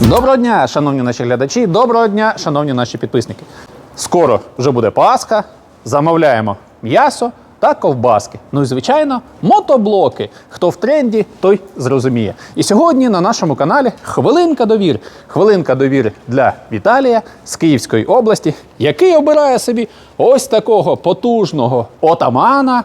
Доброго дня, шановні наші глядачі, доброго дня, шановні наші підписники. Скоро вже буде Пасха, замовляємо м'ясо та ковбаски. Ну і звичайно, мотоблоки. Хто в тренді, той зрозуміє. І сьогодні на нашому каналі хвилинка довіри. Хвилинка довіри для Віталія з Київської області, який обирає собі ось такого потужного отамана.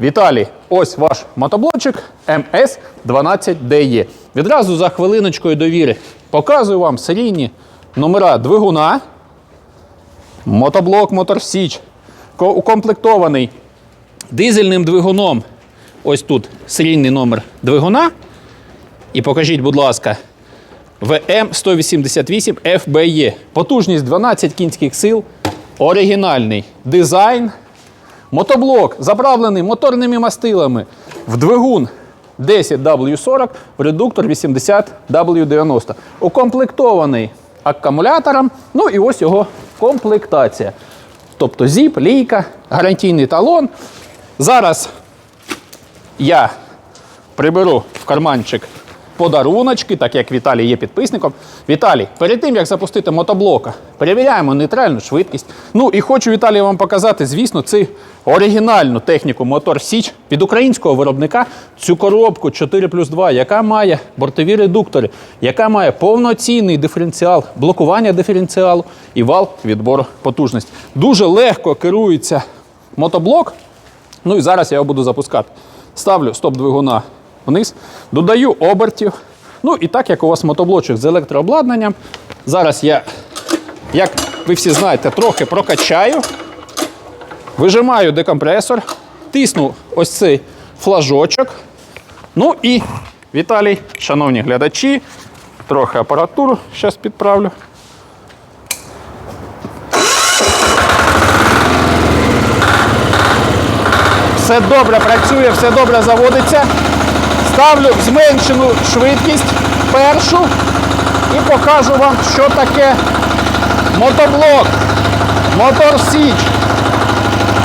Віталій, ось ваш мотоблочик МС-12DE. Відразу за хвилиночкою довіри показую вам серійні номера двигуна. Мотоблок Мотор Січ ко- укомплектований дизельним двигуном. Ось тут серійний номер двигуна. І покажіть, будь ласка, ВМ188 FBE. Потужність 12 кінських сил, оригінальний дизайн. Мотоблок заправлений моторними мастилами в двигун 10W40 в редуктор 80W90. Укомплектований акумулятором. Ну і ось його комплектація. Тобто зіп, лійка, гарантійний талон. Зараз я приберу в карманчик подаруночки, так як Віталій є підписником. Віталій, перед тим як запустити мотоблока, перевіряємо нейтральну швидкість. Ну і хочу Віталій вам показати, звісно, цю оригінальну техніку Мотор Січ від українського виробника. Цю коробку 4 плюс 2, яка має бортові редуктори, яка має повноцінний диференціал, блокування диференціалу і вал відбору потужності. Дуже легко керується мотоблок. Ну і зараз я його буду запускати. Ставлю стоп-двигуна вниз, додаю обертів. Ну і так як у вас мотоблочок з електрообладнанням, зараз я, як ви всі знаєте, трохи прокачаю, вижимаю декомпресор, тисну ось цей флажочок. Ну і, Віталій, шановні глядачі, трохи апаратуру зараз підправлю. Все добре працює, все добре заводиться. Ставлю зменшену швидкість першу і покажу вам, що таке мотоблок, мотор Січ.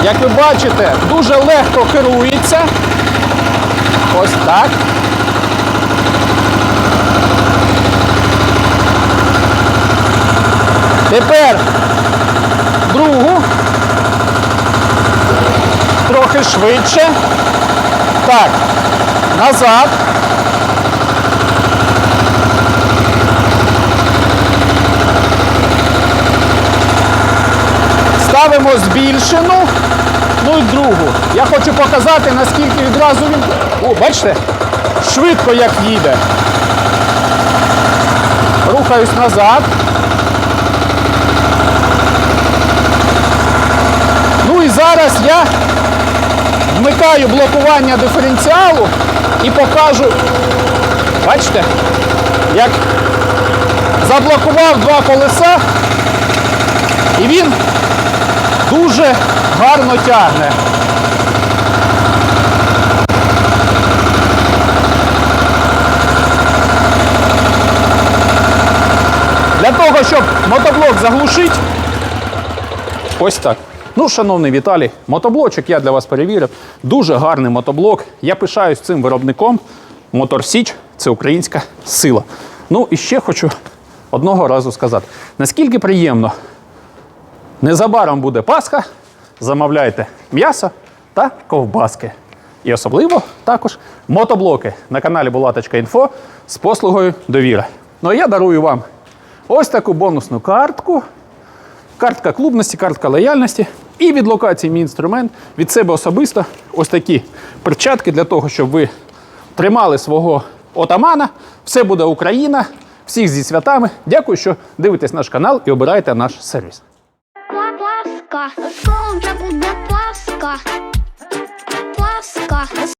Як ви бачите, дуже легко керується. Ось так. Тепер другу трохи швидше. Так, назад. Ставимо збільшену. Ну і другу. Я хочу показати, наскільки відразу він. О, бачите? Швидко як їде. Рухаюсь назад. Ну і зараз я вмикаю блокування диференціалу і покажу, бачите, як заблокував два колеса, і він дуже гарно тягне. Для того, щоб мотоблок заглушити, ось так. Ну, шановний Віталій, мотоблочок я для вас перевірив. Дуже гарний мотоблок. Я пишаюсь цим виробником. Мотор Січ це українська сила. Ну і ще хочу одного разу сказати: наскільки приємно, незабаром буде Пасха, замовляйте м'ясо та ковбаски. І особливо також мотоблоки на каналі Булаточка.Інфо з послугою довіра. Ну а я дарую вам ось таку бонусну картку. Картка клубності, картка лояльності. І від локації мій інструмент від себе особисто ось такі перчатки для того, щоб ви тримали свого отамана. Все буде Україна. Всіх зі святами. Дякую, що дивитесь наш канал і обираєте наш сервіс. Пасха.